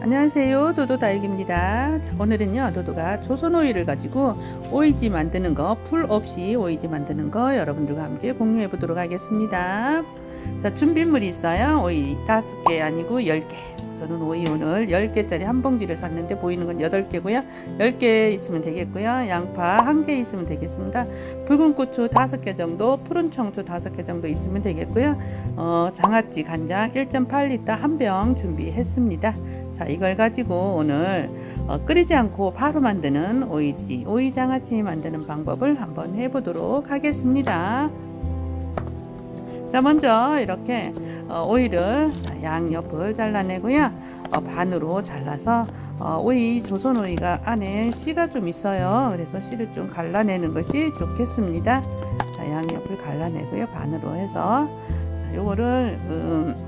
안녕하세요. 도도 다육입니다. 자, 오늘은요 도도가 조선 오이를 가지고 오이지 만드는 거 풀 없이 오이지 만드는 거 여러분들과 함께 공유해 보도록 하겠습니다. 자 준비물이 있어요. 오이 5개 아니고 10개. 저는 오이 오늘 10개짜리 한 봉지를 샀는데 보이는 건 8개고요. 10개 있으면 되겠고요. 양파 1개 있으면 되겠습니다. 붉은 고추 5개 정도 푸른 청초 5개 정도 있으면 되겠고요. 어, 장아찌 간장 1.8리터 한 병 준비했습니다 자, 이걸 가지고 오늘 어, 끓이지 않고 바로 만드는 오이지, 오이 장아찌 만드는 방법을 한번 해보도록 하겠습니다. 자, 먼저 이렇게 어, 오이를 자, 양옆을 잘라내고요. 어, 반으로 잘라서 어, 오이 조선 오이가 안에 씨가 좀 있어요. 그래서 씨를 좀 갈라내는 것이 좋겠습니다. 자, 양옆을 갈라내고요. 반으로 해서 자, 요거를 음,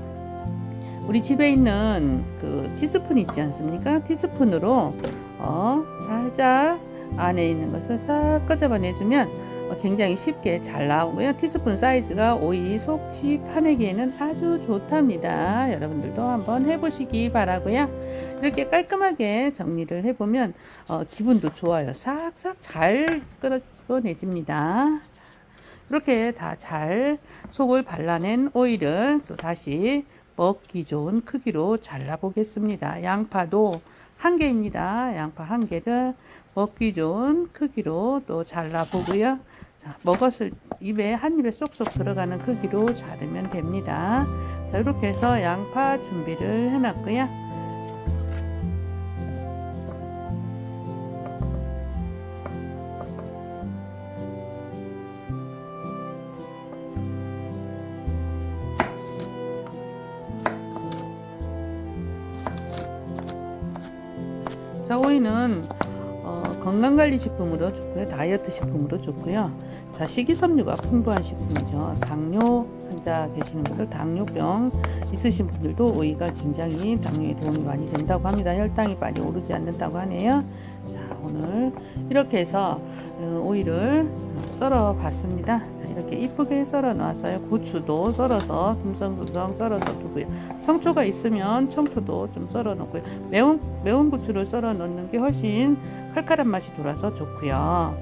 우리 집에 있는 그 티스푼 있지 않습니까? 티스푼으로 어, 살짝 안에 있는 것을 싹 끄집어내주면 어, 굉장히 쉽게 잘 나오고요. 티스푼 사이즈가 오이 속시 파내기에는 아주 좋답니다. 여러분들도 한번 해보시기 바라고요. 이렇게 깔끔하게 정리를 해보면 어, 기분도 좋아요. 싹싹 잘 끄집어내집니다. 자, 이렇게 다 잘 속을 발라낸 오이를 또 다시 먹기 좋은 크기로 잘라 보겠습니다. 양파도 한 개입니다. 양파 한 개를 먹기 좋은 크기로 또 잘라 보고요. 자, 먹었을 입에 한 입에 쏙쏙 들어가는 크기로 자르면 됩니다. 자, 이렇게 해서 양파 준비를 해놨고요. 자, 오이는 어, 건강관리식품으로 좋고요. 다이어트 식품으로 좋고요. 자, 식이섬유가 풍부한 식품이죠. 당뇨 환자 계시는 분들, 당뇨병 있으신 분들도 오이가 굉장히 당뇨에 도움이 많이 된다고 합니다. 혈당이 많이 오르지 않는다고 하네요. 자, 오늘 이렇게 해서 어, 오이를 썰어 봤습니다. 자, 이렇게 이쁘게 썰어 놨어요. 고추도 썰어서 듬성듬성 썰어서 두고요. 청초가 있으면 청초도 좀 썰어 놓고요. 매운 매운 고추를 썰어 넣는 게 훨씬 칼칼한 맛이 돌아서 좋고요.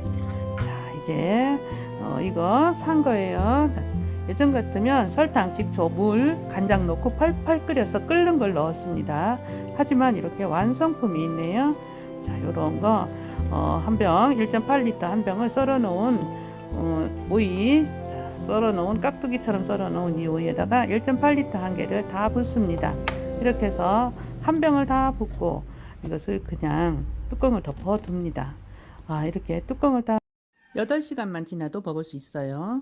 자, 이제 어, 이거 산 거예요. 자, 예전 같으면 설탕, 식초, 물, 간장 넣고 팔팔 끓여서 끓는 걸 넣었습니다. 하지만 이렇게 완성품이 있네요. 자, 요런 거, 어, 한 병, 1.8리터 한 병을 썰어 놓은, 어, 오이, 자, 썰어 놓은, 깍두기처럼 썰어 놓은 이 오이에다가 1.8리터 한 개를 다 붓습니다. 이렇게 해서 한 병을 다 붓고 이것을 그냥 뚜껑을 덮어 둡니다. 아, 이렇게 뚜껑을 다 8시간만 지나도 먹을 수 있어요.